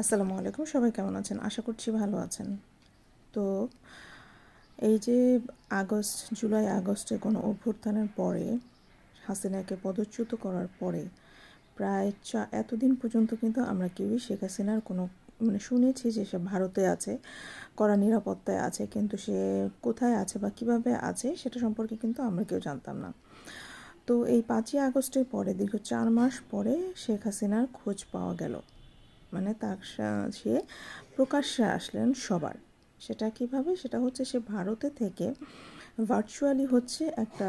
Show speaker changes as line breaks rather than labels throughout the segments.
আসসালামু আলাইকুম, সবাই কেমন আছেন? আশা করছি ভালো আছেন। তো এই যে আগস্ট, জুলাই, আগস্টে কোনো অভ্যুত্থানের পরে হাসিনাকে পদচ্যুত করার পরে প্রায় চা, এতদিন পর্যন্ত কিন্তু আমরা কেউই শেখ হাসিনার কোনো মানে শুনেছি যে সে ভারতে আছে, কড়া নিরাপত্তায় আছে, কিন্তু সে কোথায় আছে বা কীভাবে আছে সেটা সম্পর্কে কিন্তু আমরা কেউ জানতাম না। তো এই পাঁচই আগস্টের পরে, দীর্ঘ চার মাস পরে শেখ হাসিনার খোঁজ পাওয়া গেল। মানে তার সে প্রকাশ্যে আসলেন সবার। সেটা কীভাবে? সেটা হচ্ছে সে ভারতে থেকে ভার্চুয়ালি হচ্ছে একটা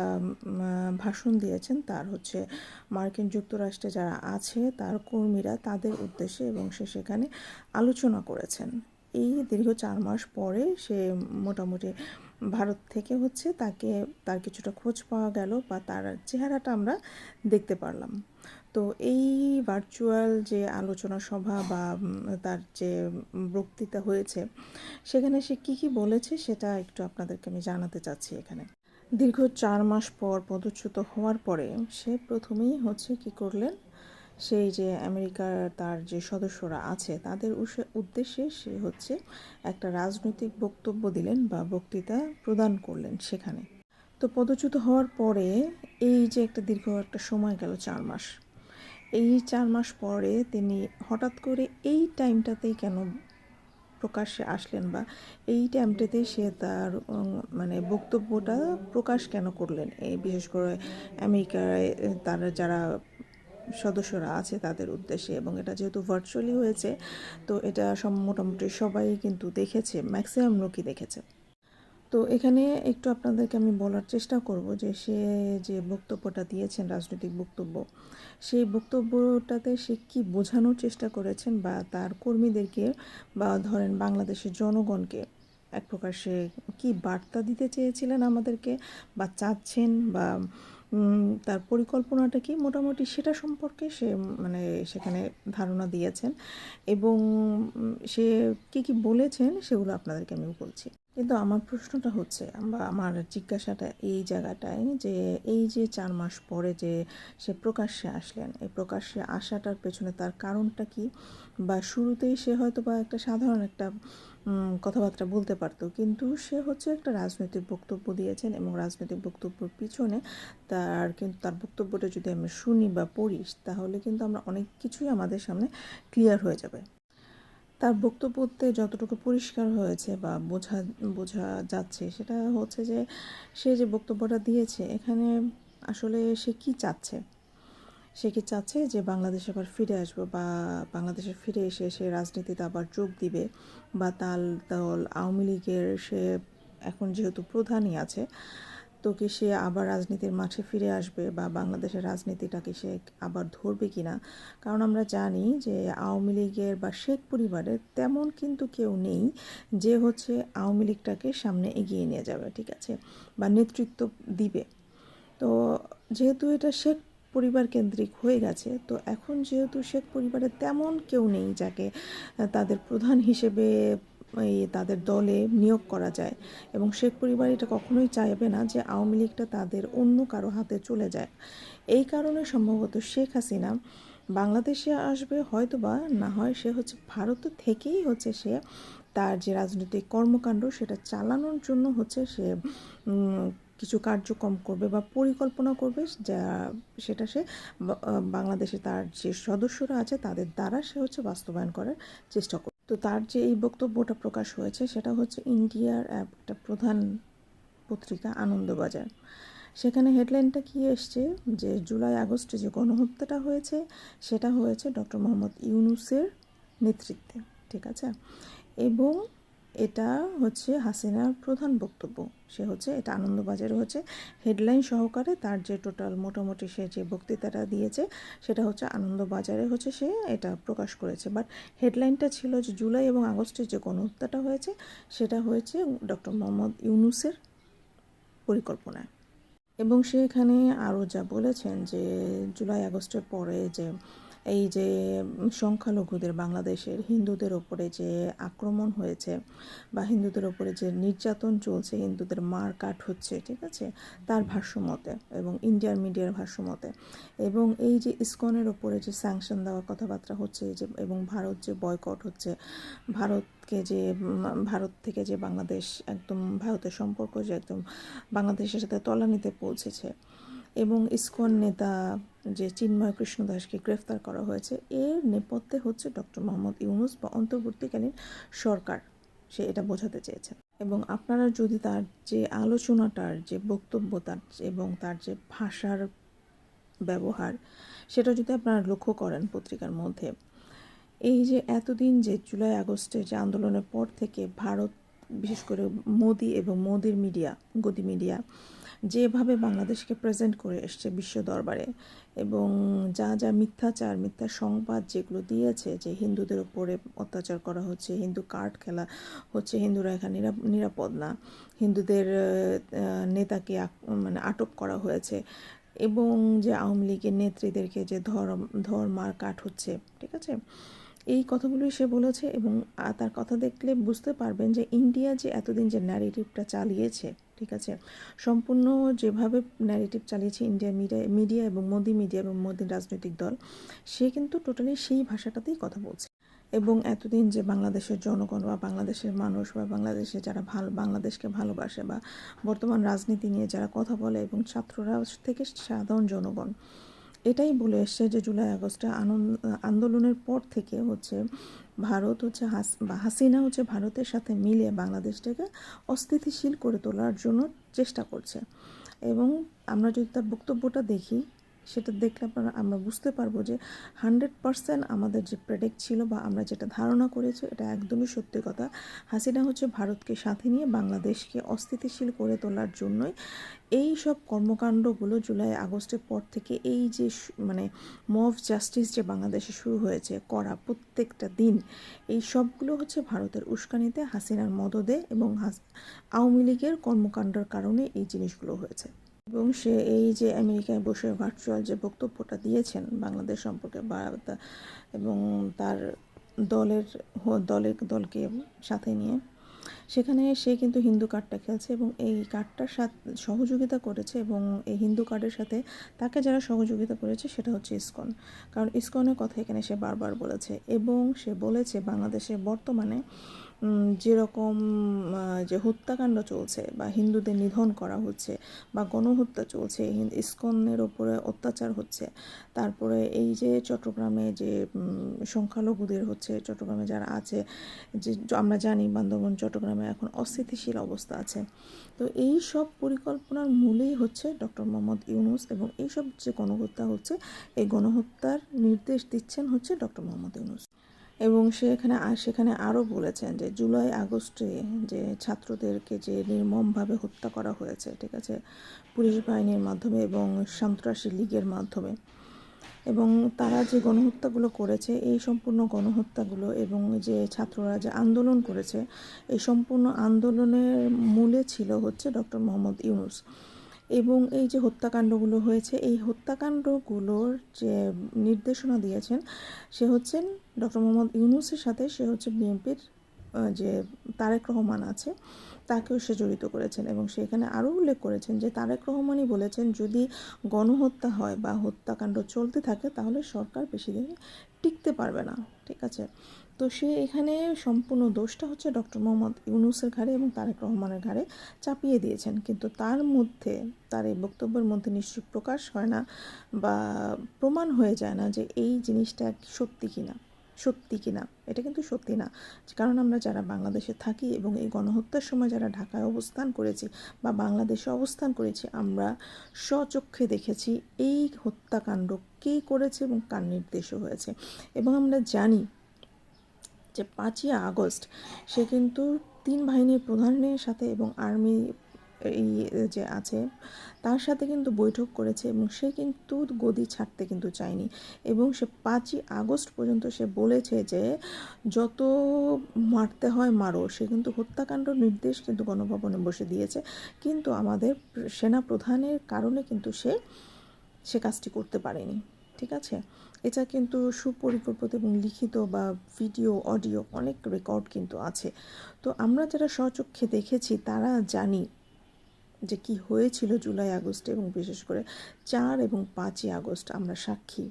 ভাষণ দিয়েছেন। তার হচ্ছে মার্কিন যুক্তরাষ্ট্রে যারা আছে, তার কর্মীরা তাদের উদ্দেশ্যে এবং সে সেখানে আলোচনা করেছেন। এই দীর্ঘ চার মাস পরে সে মোটামুটি ভারত থেকে হচ্ছে তাকে, তার কিছুটা খোঁজ পাওয়া গেল বা তার চেহারাটা আমরা দেখতে পারলাম। তো এই ভার্চুয়াল যে আলোচনা সভা বা তার যে বক্তৃতা হয়েছে, সেখানে সে কী কী বলেছে সেটা একটু আপনাদেরকে আমি জানাতে চাচ্ছি এখানে। দীর্ঘ চার মাস পর পদচ্যুত হওয়ার পরে সে প্রথমেই হচ্ছে কি করলেন, সেই যে আমেরিকার তার যে সদস্যরা আছে, তাদের উদ্দেশ্যে সে হচ্ছে একটা রাজনৈতিক বক্তব্য দিলেন বা বক্তৃতা প্রদান করলেন সেখানে। তো পদচ্যুত হওয়ার পরে এই যে একটা দীর্ঘ একটা সময় গেল চার মাস এই চার মাস পরে তিনি হঠাৎ করে এই টাইমটাতেই কেন প্রকাশ্যে আসলেন বা এই টাইমটাতে সে তার মানে বক্তব্যটা প্রকাশ কেন করলেন? এই বিশেষ করে আমেরিকায় তার যারা সদস্যরা আছে তাদের উদ্দেশ্যে এবং এটা যেহেতু ভার্চুয়ালি হয়েছে, তো এটা মোটামুটি সবাই কিন্তু দেখেছে ম্যাক্সিমাম লোকই দেখেছে। তো এখানে একটু আপনাদেরকে আমি বলার চেষ্টা করব যে সে যে বক্তব্যটা দিয়েছেন, রাজনৈতিক বক্তব্য, সেই বক্তব্যটাতে সে কি বোঝানোর চেষ্টা করেছেন বা তার কর্মীদেরকে বা ধরেন বাংলাদেশের জনগণকে এক প্রকার সে কী বার্তা দিতে চেয়েছিলেন আমাদেরকে বা চাচ্ছেন বা তার পরিকল্পনাটা কি মোটামুটি সেটা সম্পর্কে সে মানে সেখানে ধারণা দিয়েছেন এবং সে কি কি বলেছেন সেগুলো আপনাদেরকে আমি বলছি। কিন্তু আমার প্রশ্নটা হচ্ছে, বা আমার জিজ্ঞাসাটা এই জায়গাটায় যে এই যে চার মাস পরে যে সে প্রকাশ্যে আসলেন, এই প্রকাশ্যে আসাটার পেছনে তার কারণটা কি? বা শুরুতেই সে হয়তো বা একটা সাধারণ একটা কথাবার্তা বলতে পারতো, কিন্তু সে হচ্ছে একটা রাজনৈতিক বক্তব্য দিয়েছেন এবং রাজনৈতিক বক্তব্যের পিছনে তার কিন্তু তার বক্তব্যটা যদি আমরা শুনি বা পড়ি, তাহলে কিন্তু আমরা অনেক কিছুই আমাদের সামনে ক্লিয়ার হয়ে যাবে। তার বক্তব্যতে যতটুকু পরিষ্কার হয়েছে বা বোঝা বোঝা যাচ্ছে, সেটা হচ্ছে যে সে যে বক্তব্যটা দিয়েছে, এখানে আসলে সে কি চাচ্ছে? সে কি চাচ্ছে যে বাংলাদেশে আবার ফিরে আসবে বা বাংলাদেশে ফিরে এসে সে রাজনীতিতে আবার যোগ দিবে বা তাল দল আওয়ামী লীগের সে এখন যেহেতু প্রধানই আছে তো কি সে আবার রাজনীতির মাঠে ফিরে আসবে বা বাংলাদেশের রাজনীতিটাকে সে আবার ধরবে কি না কারণ আমরা জানি যে আওয়ামী লীগের বা শেখ পরিবারের তেমন কিন্তু কেউ নেই যে হচ্ছে আওয়ামী লীগটাকে সামনে এগিয়ে নিয়ে যাবে, ঠিক আছে? বা নেতৃত্ব দিবে। তো যেহেতু এটা শেখ পরিবার কেন্দ্রিক হয়ে গেছে, তো এখন যেহেতু শেখ পরিবারের তেমন কেউ নেই যাকে তাদের প্রধান হিসেবে তাদের দলে নিয়োগ করা যায়। এবং শেখ পরিবার এটা কখনোই চাইবে না যে আওয়ামী লীগটা তাদের অন্য কারও হাতে চলে যায়। এই কারণে সম্ভবত শেখ হাসিনা বাংলাদেশে আসবে হয়তো বা না হয় সে হচ্ছে ভারত থেকেই হচ্ছে সে তার যে রাজনৈতিক কর্মকাণ্ড সেটা চালানোর জন্য হচ্ছে সে কিছু কার্যক্রম করবে বা পরিকল্পনা করবে যা সেটা সে বাংলাদেশে তার যে সদস্যরা আছে তাদের দ্বারা সে হচ্ছে বাস্তবায়ন করার চেষ্টা করবে। তো তার যে এই বক্তব্যটা প্রকাশ হয়েছে সেটা হচ্ছে ইন্ডিয়ার একটা প্রধান পত্রিকা আনন্দবাজার। সেখানে হেডলাইনটা কি এসছে? যে জুলাই আগস্টে যে গণহত্যাটা হয়েছে, সেটা হয়েছে ডক্টর মোহাম্মদ ইউনুসের নেতৃত্বে, ঠিক আছে? এবং এটা হচ্ছে হাসিনার প্রধান বক্তব্য। সে হচ্ছে, এটা আনন্দবাজারে হচ্ছে। হেডলাইন সহকারে তার যে টোটাল মোটামুটি সে যে বক্তৃতাটা দিয়েছে, সেটা হচ্ছে আনন্দবাজারে হচ্ছে সে এটা প্রকাশ করেছে। বাট হেডলাইনটা ছিল যে জুলাই এবং আগস্টের যে গণহত্যাটা হয়েছে, সেটা হয়েছে ডক্টর মোহাম্মদ ইউনুসের পরিকল্পনায় এবং সে এখানে আরও যা বলেছেন যে জুলাই আগস্টের পরে যে এই যে সংখ্যালঘুদের, বাংলাদেশের হিন্দুদের ওপরে যে আক্রমণ হয়েছে বা হিন্দুদের ওপরে যে নির্যাতন চলছে, হিন্দুদের মার কাট হচ্ছে, ঠিক আছে? তার ভাষ্যমতে এবং ইন্ডিয়ার মিডিয়ার ভাষ্যমতে এবং এই যে ইসকনের ওপরে যে স্যাংশন দেওয়ার কথাবার্তা হচ্ছে যে এবং ভারত যে বয়কট হচ্ছে, ভারতকে যে, ভারত থেকে যে বাংলাদেশ একদম, ভারতের সম্পর্ক যে একদম বাংলাদেশের সাথে তলানিতে পৌঁছেছে এবং ইসকন নেতা যে চিন্ময় কৃষ্ণ দাসকে গ্রেফতার করা হয়েছে, এর নেপথ্যে হচ্ছে ডক্টর মোহাম্মদ ইউনুস বা অন্তর্বর্তীকালীন সরকার। সে এটা বোঝাতে চেয়েছেন এবং আপনারা যদি তার যে আলোচনাটার যে বক্তব্য তার এবং তার যে ভাষার ব্যবহার, সেটা যদি আপনারা লক্ষ্য করেন পত্রিকার মধ্যে, এই যে এতদিন যে জুলাই আগস্টের যে আন্দোলনের পর থেকে ভারত, বিশেষ করে মোদি এবং মোদির মিডিয়া, গদি মিডিয়া যেভাবে বাংলাদেশকে প্রেজেন্ট করে এসছে বিশ্ব দরবারে এবং যা যা মিথ্যাচার, মিথ্যা সংবাদ যেগুলো দিয়েছে যে হিন্দুদের উপরে অত্যাচার করা হচ্ছে, হিন্দু কার্ড খেলা হচ্ছে, হিন্দুরা এখানে নিরাপদ না, হিন্দুদের নেতাকে মানে আটক করা হয়েছে এবং যে আওয়ামী লীগের নেত্রীদেরকে যে ধর ধর মার কাট হচ্ছে, ঠিক আছে? এই কথাগুলোই সে বলেছে এবং তার কথা দেখলে বুঝতে পারবেন যে ইন্ডিয়া যে এতদিন যে ন্যারেটিভটা চালিয়েছে ঠিক আছে? সম্পূর্ণ যেভাবে ন্যারেটিভ চালিয়েছে ইন্ডিয়া মিডিয়া মিডিয়া এবং মোদি মিডিয়া এবং মোদি রাজনৈতিক দল, সে কিন্তু টোটালি সেই ভাষাটাতেই কথা বলছে। এবং এতদিন যে বাংলাদেশের জনগণ বা বাংলাদেশের মানুষ বা বাংলাদেশে যারা ভালো, বাংলাদেশকে ভালোবাসে বা বর্তমান রাজনীতি নিয়ে যারা কথা বলে এবং ছাত্ররা থেকে সাধারণ জনগণ এটাই বলে এসছে যে জুলাই আগস্টে আন্দোলনের পর থেকে হচ্ছে ভারত হচ্ছে হাসিনা হচ্ছে ভারতের সাথে মিলে বাংলাদেশটাকে অস্থিতিশীল করে তোলার জন্য চেষ্টা করছে। এবং আমরা যদি তার বক্তব্যটা দেখি সেটা দেখলে আমরা বুঝতে পারব যে হান্ড্রেড পারসেন্ট আমাদের যে প্রেডিক্ট ছিল বা আমরা যেটা ধারণা করেছি, এটা একদমই সত্যি কথা। হাসিনা হচ্ছে ভারতকে সাথে নিয়ে বাংলাদেশকে অস্থিতিশীল করে তোলার জন্যই এই সব কর্মকাণ্ডগুলো জুলাই আগস্টের পর থেকে এই যে মানে মভ জাস্টিস যে বাংলাদেশে শুরু হয়েছে, করা প্রত্যেকটা দিন, এই সবগুলো হচ্ছে ভারতের উস্কানিতে, হাসিনার মদদে এবং আওয়ামী লীগের কর্মকাণ্ডের কারণে এই জিনিসগুলো হয়েছে। এবং সে এই যে আমেরিকায় বসে ভার্চুয়াল যে বক্তব্যটা দিয়েছেন বাংলাদেশ সম্পর্কে বা এবং তার দলের দলের দলকে সাথে নিয়ে সেখানে সে কিন্তু হিন্দু কার্ডটা খেলছে এবং এই কার্ডটার সাথে, সহযোগিতা করেছে এবং এই হিন্দু কার্ডের সাথে তাকে যারা সহযোগিতা করেছে সেটা হচ্ছে ইসকন। কারণ ইসকনের কথা এখানে সে বারবার বলেছে এবং সে বলেছে বাংলাদেশে বর্তমানে যেরকম যে হত্যাকাণ্ড চলছে বা হিন্দুদের নিধন করা হচ্ছে বা গণহত্যা চলছে ইস্কনের ওপরে অত্যাচার হচ্ছে, তারপরে এই যে চট্টগ্রামে যে সংখ্যালঘুদের হচ্ছে, চট্টগ্রামে যারা আছে, যে, আমরা জানি বান্দরবন, চট্টগ্রামে এখন অস্থিতিশীল অবস্থা আছে। তো এই সব পরিকল্পনার মূলেই হচ্ছে ডক্টর মোহাম্মদ ইউনুস এবং এই সব যে গণহত্যা হচ্ছে, এই গণহত্যার নির্দেশ দিচ্ছেন হচ্ছে ডক্টর মোহাম্মদ ইউনুস। এবং সে এখানে সেখানে আরও বলেছেন যে জুলাই আগস্টে যে ছাত্রদেরকে যে নির্মমভাবে হত্যা করা হয়েছে, ঠিক আছে, পুলিশ বাহিনীর মাধ্যমে এবং সন্ত্রাসী লীগের মাধ্যমে। এবং তারা যে গণহত্যাগুলো করেছে, এই সম্পূর্ণ গণহত্যাগুলো এবং যে ছাত্ররা যে আন্দোলন করেছে, এই সম্পূর্ণ আন্দোলনের মূলে ছিল হচ্ছে ডক্টর মোহাম্মদ ইউনুস। এবং এই যে হত্যাকাণ্ডগুলো হয়েছে, এই হত্যাকাণ্ডগুলোর যে নির্দেশনা দিয়েছেন, সে হচ্ছেন ডক্টর মোহাম্মদ ইউনুসের সাথে, সে হচ্ছে বিএনপির যে তারেক রহমান আছে, তাকেও সে জড়িত করেছেন এবং সেখানে আরও উল্লেখ করেছেন যে তারেক রহমানই বলেছেন, যদি গণহত্যা হয় বা হত্যাকাণ্ড চলতে থাকে, তাহলে সরকার বেশি দিন টিকতে পারবে না। ঠিক আছে? তো সে এখানে সম্পূর্ণ দোষটা হচ্ছে ডক্টর মোহাম্মদ ইউনুসের ঘাড়ে এবং তারেক রহমানের ঘাড়ে চাপিয়ে দিয়েছেন। কিন্তু তার মধ্যে, তার এই বক্তব্যের মধ্যে নিশ্চয়ই প্রকাশ হয় না বা প্রমাণ হয়ে যায় না যে এই জিনিসটা সত্যি কিনা। সত্যি কিনা? এটা কিন্তু সত্যি না। কারণ আমরা যারা বাংলাদেশে থাকি এবং এই গণহত্যার সময় যারা ঢাকায় অবস্থান করেছি বা বাংলাদেশে অবস্থান করেছি, আমরা স্বচক্ষে দেখেছি এই হত্যাকাণ্ড কে করেছে এবং কার নির্দেশও হয়েছে। এবং আমরা জানি যে পাঁচই আগস্ট সে কিন্তু তিন বাহিনীর প্রধানের সাথে এবং আর্মি এই যে আছে, তার সাথে কিন্তু বৈঠক করেছে এবং সে কিন্তু গদি ছাড়তে কিন্তু চায়নি। এবং সে পাঁচই আগস্ট পর্যন্ত সে বলেছে যে, যত মারতে হয় মারো। সে কিন্তু হত্যাকাণ্ড নির্দেশ কিন্তু গণভবনে বসে দিয়েছে। কিন্তু আমাদের সেনা প্রধানের কারণে কিন্তু সে সে কাজটি করতে পারেনি। ঠিক আছে? এটা কিন্তু সুপরিকল্পিত এবং লিখিত বা ভিডিও, অডিও অনেক রেকর্ড কিন্তু আছে। তো আমরা যারা স্বচক্ষে দেখেছি, তারা জানি যে কি হয়েছিল জুলাই আগস্টে এবং বিশেষ করে চার এবং পাঁচই আগস্ট আমরা সাক্ষী।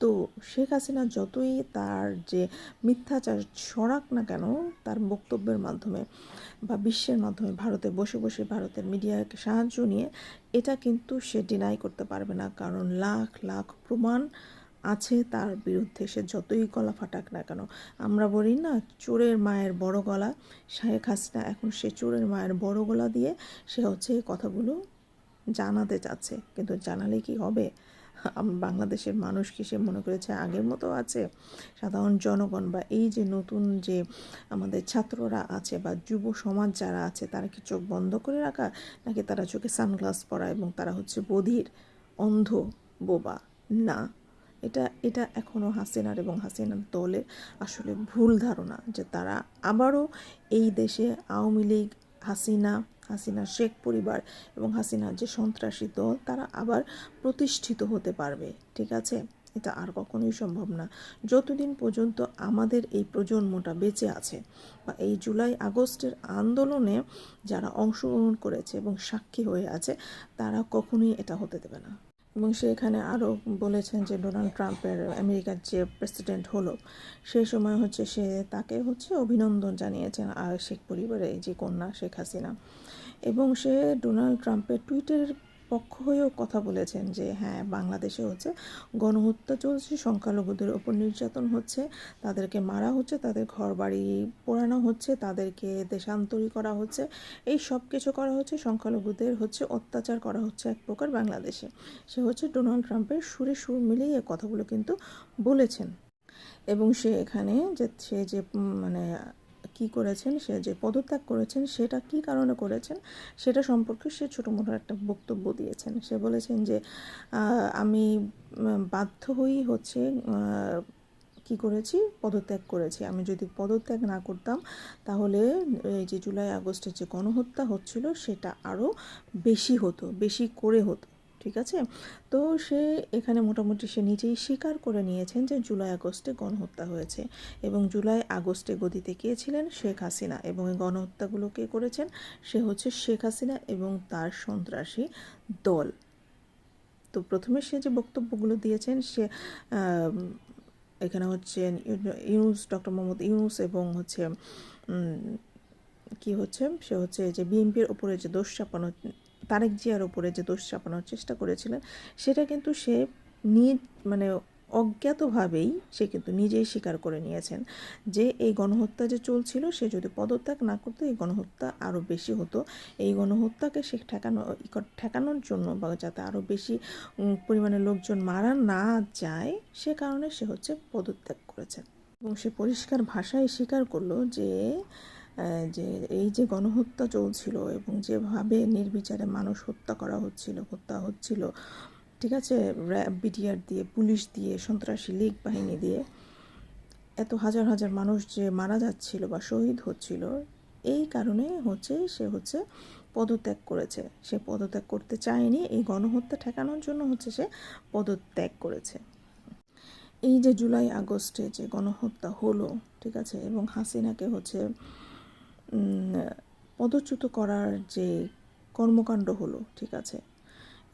তো শেখ হাসিনা যতই তার যে মিথ্যাচার ছড়াক না কেন, তার বক্তব্যের মাধ্যমে বা বিশ্বের মাধ্যমে ভারতে বসে বসে ভারতের মিডিয়াকে সাহায্য নিয়ে, এটা কিন্তু সে ডিনাই করতে পারবে না। কারণ লাখ লাখ প্রমাণ আছে, তার বিরুদ্ধে সে যতই গলা ফাটাক না কেন। আমরা বলি না, চোরের মায়ের বড় গলা। শেখ হাসিনা এখন সে চোরের মায়ের বড় গলা দিয়ে সে হচ্ছে এই কথাগুলো জানাতে চাচ্ছে। কিন্তু জানালে কি হবে? বাংলাদেশের মানুষ কি সে মনে করেছে আগের মতো আছে? সাধারণ জনগণ বা এই যে নতুন যে আমাদের ছাত্ররা আছে বা যুব সমাজ যারা আছে, তারা কি চোখ বন্ধ করে রাখা? নাকি তারা চোখে সানগ্লাস পরা এবং তারা হচ্ছে বধির, অন্ধ বোবা? না। এটা এটা এখনও হাসিনার এবং হাসিনার দলের আসলে ভুল ধারণা যে তারা আবারও এই দেশে আওয়ামী লীগ, হাসিনা হাসিনা শেখ পরিবার এবং হাসিনার যে সন্ত্রাসী দল, তারা আবার প্রতিষ্ঠিত হতে পারবে, ঠিক আছে? এটা আর কখনোই সম্ভব না। যতদিন পর্যন্ত আমাদের এই প্রজন্মটা বেঁচে আছে বা এই জুলাই আগস্টের আন্দোলনে যারা অংশগ্রহণ করেছে এবং সাক্ষী হয়ে আছে, তারা কখনোই এটা হতে দেবে না। এবং সে এখানে আরও বলেছেন যে ডোনাল্ড ট্রাম্পের আমেরিকার যে প্রেসিডেন্ট হলো, সে সময় হচ্ছে সে তাকে হচ্ছে অভিনন্দন জানিয়েছেন আর শেখ পরিবারে যে কন্যা শেখ হাসিনা। এবং সে ডোনাল্ড ট্রাম্পের টুইটের পক্ষ হয়েও কথা বলেছেন যে হ্যাঁ বাংলাদেশে হচ্ছে গণহত্যা চলছে, সংখ্যালঘুদের ওপর নির্যাতন হচ্ছে, তাদেরকে মারা হচ্ছে, তাদের ঘর বাড়ি পোড়ানো হচ্ছে, তাদেরকে দেশান্তরী করা হচ্ছে। এই সব কিছু করা হচ্ছে, সংখ্যালঘুদের হচ্ছে অত্যাচার করা হচ্ছে এক প্রকার বাংলাদেশে। সে হচ্ছে ডোনাল্ড ট্রাম্পের সুরে সুর মিলিয়ে কথাগুলো কিন্তু বলেছেন। এবং সে এখানে যে, সে যে মানে কি করেছেন, সে যে পদত্যাগ করেছেন, সেটা কি কারণে করেছেন, সেটা সম্পর্কে সে ছোটো মোটো একটা বক্তব্য দিয়েছেন। সে বলেছেন যে আমি বাধ্য হয়েই হচ্ছে কি করেছি, পদত্যাগ করেছি। আমি যদি পদত্যাগ না করতাম, তাহলে এই যে জুলাই আগস্টের যে গণহত্যা হচ্ছিল, সেটা আরও বেশি হতো, বেশি করে হতো। ঠিক আছে? তো সে এখানে মোটামুটি সে নিজেই স্বীকার করে নিয়েছেন যে জুলাই আগস্টে গণহত্যা হয়েছে এবং জুলাই আগস্টে গদিতে কে ছিলেন শেখ হাসিনা এবং এই গণহত্যাগুলো কে করেছেন? সে হচ্ছে শেখ হাসিনা এবং তার সন্ত্রাসী দল। তো প্রথমে সে যে বক্তব্যগুলো দিয়েছেন সে এখানে হচ্ছে ইউনুস, ডক্টর মোহাম্মদ ইউনুস এবং হচ্ছে কি হচ্ছে? সে হচ্ছে যে বিএনপির ওপরে যে দোষ চাপানো তারেক জিয়ার ওপরে যে দোষ চাপানোর চেষ্টা করেছিলেন, সেটা কিন্তু সে নিজ মানে অজ্ঞাতভাবেই সে কিন্তু নিজেই স্বীকার করে নিয়েছেন যে এই গণহত্যা যে চলছিল, সে যদি পদত্যাগ না করতো, এই গণহত্যা আরও বেশি হতো। এই গণহত্যাকে সে ঠেকানো ঠেকানোর জন্য বা যাতে আরও বেশি পরিমাণে লোকজন মারা না যায়, সে কারণে সে হচ্ছে পদত্যাগ করেছেন। এবং সে পরিষ্কার ভাষায় স্বীকার করল যে যে এই যে গণহত্যা চলছিল এবং যেভাবে নির্বিচারে মানুষ হত্যা করা হচ্ছিল, হত্যা হচ্ছিল, ঠিক আছে? র্যাব বিটিআর দিয়ে, পুলিশ দিয়ে, সন্ত্রাসী লীগ বাহিনী দিয়ে এত হাজার হাজার মানুষ যে মারা যাচ্ছিল বা শহীদ হচ্ছিল, এই কারণে হচ্ছে সে হচ্ছে পদত্যাগ করেছে। সে পদত্যাগ করতে চায়নি, এই গণহত্যা ঠেকানোর জন্য হচ্ছে সে পদত্যাগ করেছে। এই যে জুলাই আগস্টে যে গণহত্যা হলো, ঠিক আছে? এবং হাসিনাকে হচ্ছে পদচ্যুত করার যে কর্মকাণ্ড হলো, ঠিক আছে?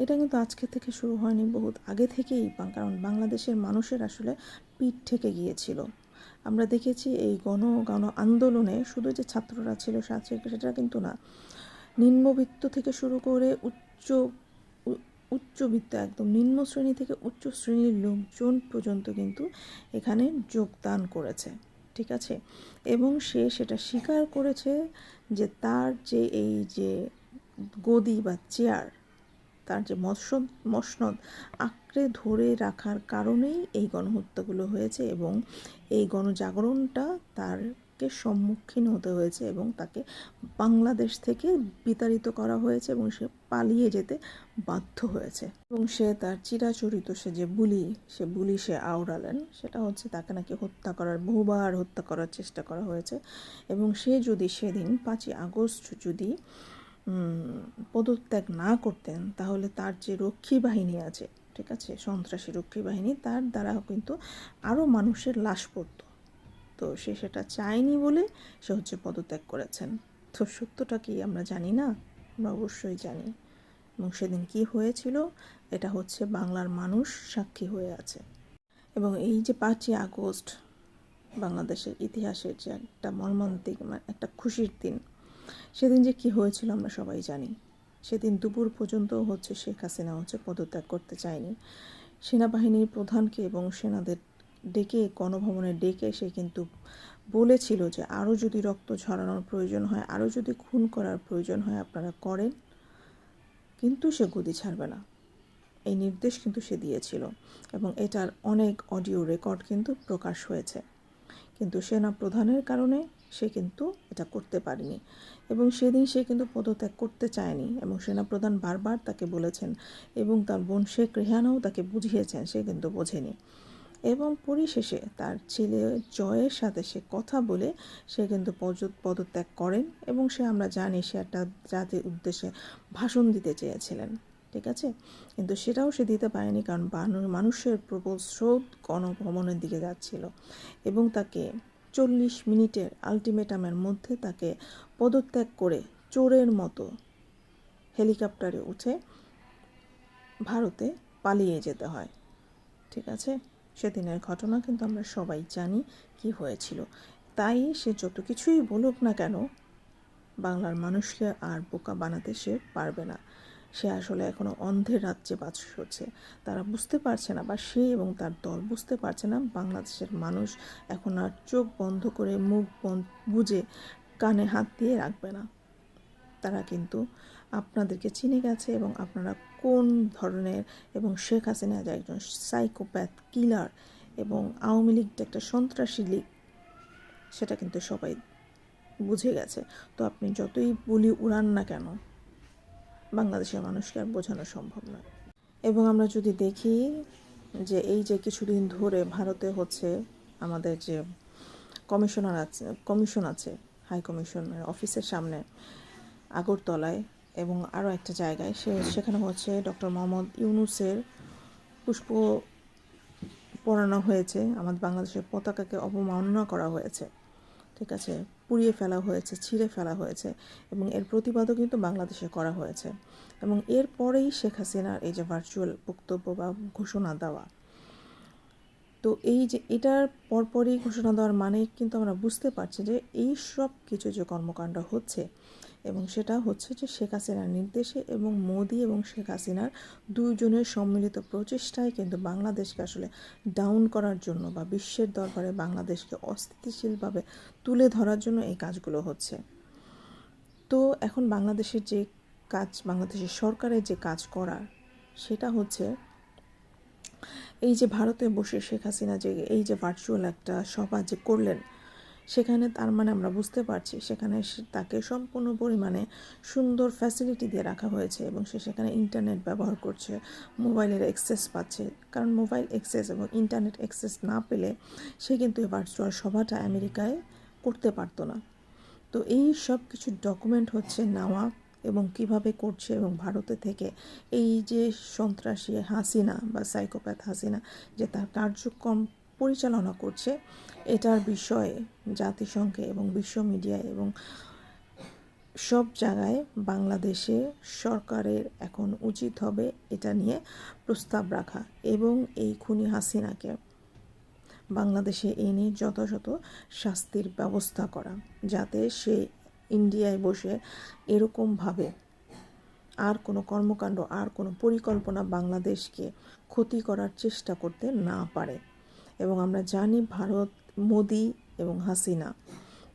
এটা কিন্তু আজকে থেকে শুরু হয়নি, বহুত আগে থেকেই কারণ বাংলাদেশের মানুষের আসলে পিঠ থেকে গিয়েছিল। আমরা দেখেছি এই গণ গণ আন্দোলনে শুধু যে ছাত্ররা ছিল সেটা কিন্তু না। নিম্নবিত্ত থেকে শুরু করে উচ্চ উচ্চবিত্ত, একদম নিম্ন শ্রেণি থেকে উচ্চ শ্রেণির লোকজন পর্যন্ত কিন্তু এখানে যোগদান করেছে। ঠিক আছে? এবং সে সেটা স্বীকার করেছে যে তার যে এই যে গদি বা চেয়ার, তার যে মসনদ মসনদ আঁকড়ে ধরে রাখার কারণেই এই গণহত্যাগুলো হয়েছে এবং এই গণজাগরণটা তারকে সম্মুখীন হতে হয়েছে এবং তাকে বাংলাদেশ থেকে বিতাড়িত করা হয়েছে এবং সে পালিয়ে যেতে বাধ্য হয়েছে। এবং সে তার চিরাচরিত সে যে বুলি, সে বুলি সে আওড়ালেন, সেটা হচ্ছে তাকে নাকি হত্যা করার, বহুবার হত্যা করার চেষ্টা করা হয়েছে। এবং সে যদি সেদিন পাঁচই আগস্ট যদি পদত্যাগ না করতেন, তাহলে তার যে রক্ষী বাহিনী আছে, ঠিক আছে, সন্ত্রাসী রক্ষী বাহিনী, তার দ্বারা কিন্তু আরও মানুষের লাশ পড়তো। তো সে সেটা চায়নি বলে সে হচ্ছে পদত্যাগ করেছেন। তো সত্যটা কি আমরা জানি না? আমরা অবশ্যই জানি। এবং সেদিন কি হয়েছিল? এটা হচ্ছে বাংলার মানুষ সাক্ষী হয়ে আছে। এবং এই যে পাঁচই আগস্ট, বাংলাদেশের ইতিহাসের যে একটা মর্মান্তিক মানে একটা খুশির দিন, সেদিন যে কি হয়েছিল আমরা সবাই জানি। সেদিন দুপুর পর্যন্ত হচ্ছে শেখ হাসিনা হচ্ছে পদত্যাগ করতে চায়নি। সেনাবাহিনীর প্রধানকে এবং সেনাদের ডেকে গণভবনে ডেকে সে কিন্তু বলেছিল যে আরও যদি রক্ত ঝরানোর প্রয়োজন হয়, আরও যদি খুন করার প্রয়োজন হয় আপনারা করেন। কিন্তু সে গদি ছাড়বে না। এই নির্দেশ কিন্তু সে দিয়েছিল এবং এটার অনেক অডিও রেকর্ড কিন্তু প্রকাশ হয়েছে। কিন্তু সেনা প্রধানের কারণে সে কিন্তু এটা করতে পারেনি এবং সেদিন সে কিন্তু পদত্যাগ করতে চায়নি এবং সেনাপ্রধান বারবার তাকে বলেছেন এবং তার বোন শেখ রেহানাও তাকে বুঝিয়েছেন, সে কিন্তু বোঝেনি। এবং পরিশেষে তার ছেলে জয়ের সাথে সে কথা বলে সে কিন্তু পদত্যাগ করেন এবং সে, আমরা জানি, সে একটা জাতির উদ্দেশ্যে ভাষণ দিতে চেয়েছিলেন, ঠিক আছে? কিন্তু সেটাও সে দিতে পারেনি কারণ মানুষের প্রবল স্রোত গণভবনের দিকে যাচ্ছিল এবং তাকে চল্লিশ মিনিটের আলটিমেটামের মধ্যে তাকে পদত্যাগ করে চোরের মতো হেলিকপ্টারে উঠে ভারতে পালিয়ে যেতে হয়, ঠিক আছে? সেদিনের ঘটনা কিন্তু আমরা সবাই জানি কি হয়েছিল। তাই সে যত কিছুই বলুক না কেন, বাংলার মানুষকে আর বোকা বানাতে সে পারবে না। সে আসলে এখনও অন্ধের রাজ্যে বাস করছে। তারা বুঝতে পারছে না বা সে এবং তার দল বুঝতে পারছে না, বাংলাদেশের মানুষ এখন আর চোখ বন্ধ করে মুখ বুঝে কানে হাত দিয়ে রাখবে না। তারা কিন্তু আপনাদেরকে চিনে গেছে এবং আপনারা কোন ধরনের এবং শেখ হাসিনা যে একজন সাইকোপ্যাথ কিলার এবং আওয়ামী লীগটা একটা সন্ত্রাসী লীগ, সেটা কিন্তু সবাই বুঝে গেছে। তো আপনি যতই বলি উড়ান না কেন, বাংলাদেশের মানুষকে আর বোঝানো সম্ভব নয়। এবং আমরা যদি দেখি যে এই যে কিছুদিন ধরে ভারতে হচ্ছে আমাদের যে কমিশনার আছে, কমিশন আছে, হাই কমিশনের অফিসের সামনে, আগরতলায় এবং আরও একটা জায়গায় সে সেখানে হচ্ছে ডক্টর মোহাম্মদ ইউনুসের পুষ্প পড়ানো হয়েছে। আমাদের বাংলাদেশের পতাকাকে অবমাননা করা হয়েছে। ঠিক আছে? পুড়িয়ে ফেলা হয়েছে ছিঁড়ে ফেলা হয়েছে এবং এর প্রতিবাদও কিন্তু বাংলাদেশে করা হয়েছে। এবং এরপরেই শেখ হাসিনার এই যে ভার্চুয়াল বক্তব্য বা ঘোষণা দেওয়া। তো এই যে এটার পরপরই ঘোষণা দেওয়ার মানে কিন্তু আমরা বুঝতে পারছি যে এই সব কিছু যে কর্মকাণ্ড হচ্ছে এবং সেটা হচ্ছে যে শেখ হাসিনার নির্দেশে এবং মোদি এবং শেখ হাসিনার দুইজনের সম্মিলিত প্রচেষ্টায় কিন্তু বাংলাদেশকে আসলে ডাউন করার জন্য বা বিশ্বের দরবারে বাংলাদেশকে অস্থিতিশীলভাবে তুলে ধরার জন্য এই কাজগুলো হচ্ছে। তো এখন বাংলাদেশের যে কাজ, বাংলাদেশের সরকারের যে কাজ করার, সেটা হচ্ছে এই যে ভারতে বসে শেখ হাসিনা যে এই যে ভার্চুয়াল একটা সভা যে করলেন সেখানে তার মানে আমরা বুঝতে পারছি সেখানে তাকে সম্পূর্ণ পরিমাণে সুন্দর ফ্যাসিলিটি দিয়ে রাখা হয়েছে এবং সে সেখানে ইন্টারনেট ব্যবহার করছে মোবাইলের অ্যাক্সেস পাচ্ছে। কারণ মোবাইল অ্যাক্সেস এবং ইন্টারনেট অ্যাক্সেস না পেলে সে কিন্তু ভার্চুয়াল সভাটা আমেরিকায় করতে পারতো না। তো এই সব কিছু ডকুমেন্ট হচ্ছে নেওয়া এবং কীভাবে করছে এবং ভারতে থেকে এই যে সন্ত্রাসী হাসিনা বা সাইকোপ্যাথ হাসিনা যে তার কার্যক্রম পরিচালনা করছে। এটার বিষয়ে জাতিসংঘে এবং বিশ্ব মিডিয়ায় এবং সব জায়গায় বাংলাদেশে সরকারের এখন উচিত হবে এটা নিয়ে প্রস্তাব রাখা এবং এই খুনি হাসিনাকে বাংলাদেশে এনে যথাযথ শাস্তির ব্যবস্থা করা, যাতে সে ইন্ডিয়ায় বসে এরকমভাবে আর কোনো কর্মকাণ্ড, আর কোনো পরিকল্পনা বাংলাদেশকে ক্ষতি করার চেষ্টা করতে না পারে। এবং আমরা জানি ভারত, মোদি এবং হাসিনা,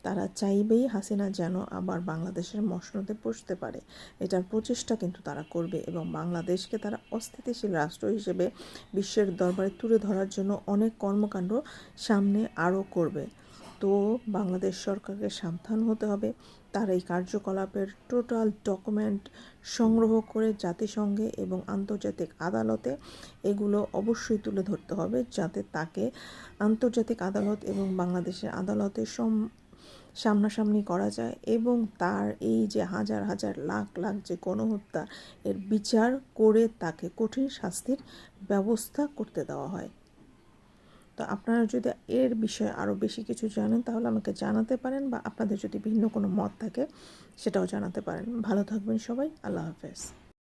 তারা চাইবেই হাসিনা যেন আবার বাংলাদেশের মসনদে বসতে পারে। এটার প্রচেষ্টা কিন্তু তারা করবে এবং বাংলাদেশকে তারা অস্থিতিশীল রাষ্ট্র হিসেবে বিশ্বের দরবারে তুলে ধরার জন্য অনেক কর্মকাণ্ড সামনে আরও করবে। তো বাংলাদেশ সরকারকে সাবধান হতে হবে। তার এই কার্যকলাপের টোটাল ডকুমেন্ট সংগ্রহ করে জাতিসংঘে এবং আন্তর্জাতিক আদালতে এগুলো অবশ্যই তুলে ধরতে হবে যাতে তাকে আন্তর্জাতিক আদালত এবং বাংলাদেশের আদালতে সম, সামনাসামনি করা যায় এবং তার এই যে হাজার হাজার লাখ লাখ যে গণহত্যা এর বিচার করে তাকে কঠিন শাস্তির ব্যবস্থা করতে দেওয়া হয়। তো আপনারা যদি এর বিষয়ে আরও বেশি কিছু জানেন, তাহলে আমাকে জানাতে পারেন বা আপনাদের যদি ভিন্ন কোনো মত থাকে, সেটাও জানাতে পারেন। ভালো থাকবেন সবাই, আল্লাহ হাফেজ।